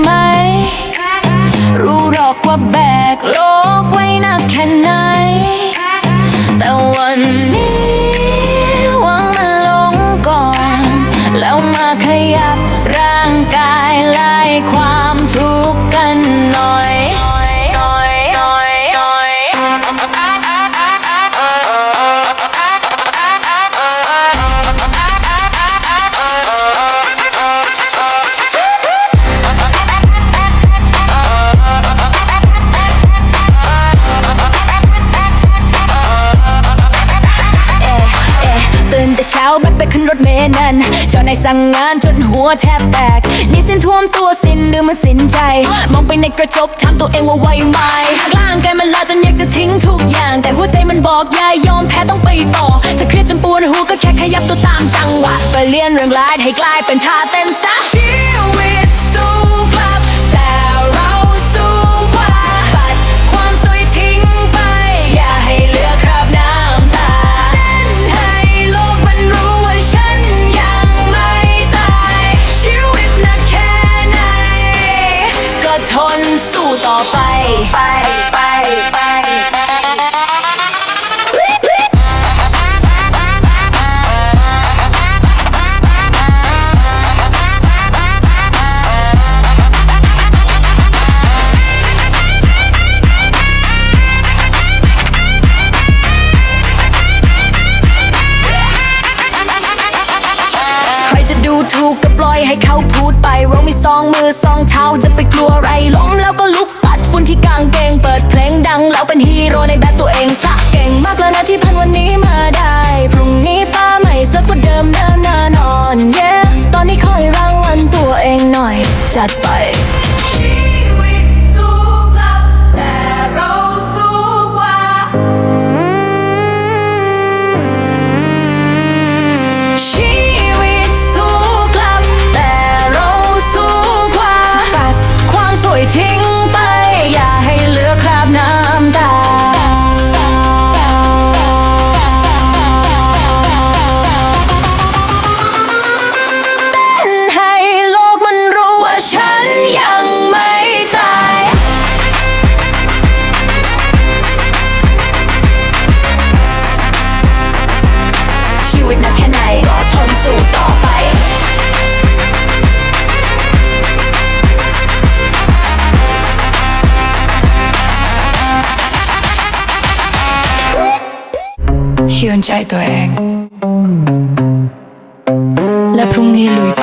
ไหม รู้หรอกว่าแบกโลกไว้หนักแค่ไหน แต่วันนี้หวังมันลงก่อน แล้วมาขยับร่างกายไล่ความ ถเมล์นั้นเจ้านายสั่งงานจนหัวแทบแตกนี่สิ้นท่วมตัวสิ้นหรือมันสิ้นใจ มองไปในกระจกถามตัวเองว่าไหวไหมร่างกายมันลาจนอยากจะทิ้งทุกอย่าง แต่หัวใจมันบอกอย่ายอมแพ้ต้องไปต่อ ถ้าเครียดจนปวดหัวก็แค่ขยับตัวตามจังหวะไปเลียนเรื่องร้ายให้กลายเป็นท่าเต้นซะ สู้ต่อไป ไปไปไป ถูกก็ปล่อยให้เขาพูดไปเรามีสองมือสองเท้าจะไปกลัวอะไรล้มแล้วก็ลุกปัดฝุ่นที่กางเกงเปิดเพลงดังแล้วเป็นฮีโร่ในแบบตัวเองซะเก่งมากแล้วนะ ยืนใจตัวเอง และพรุ่งนี้ลุย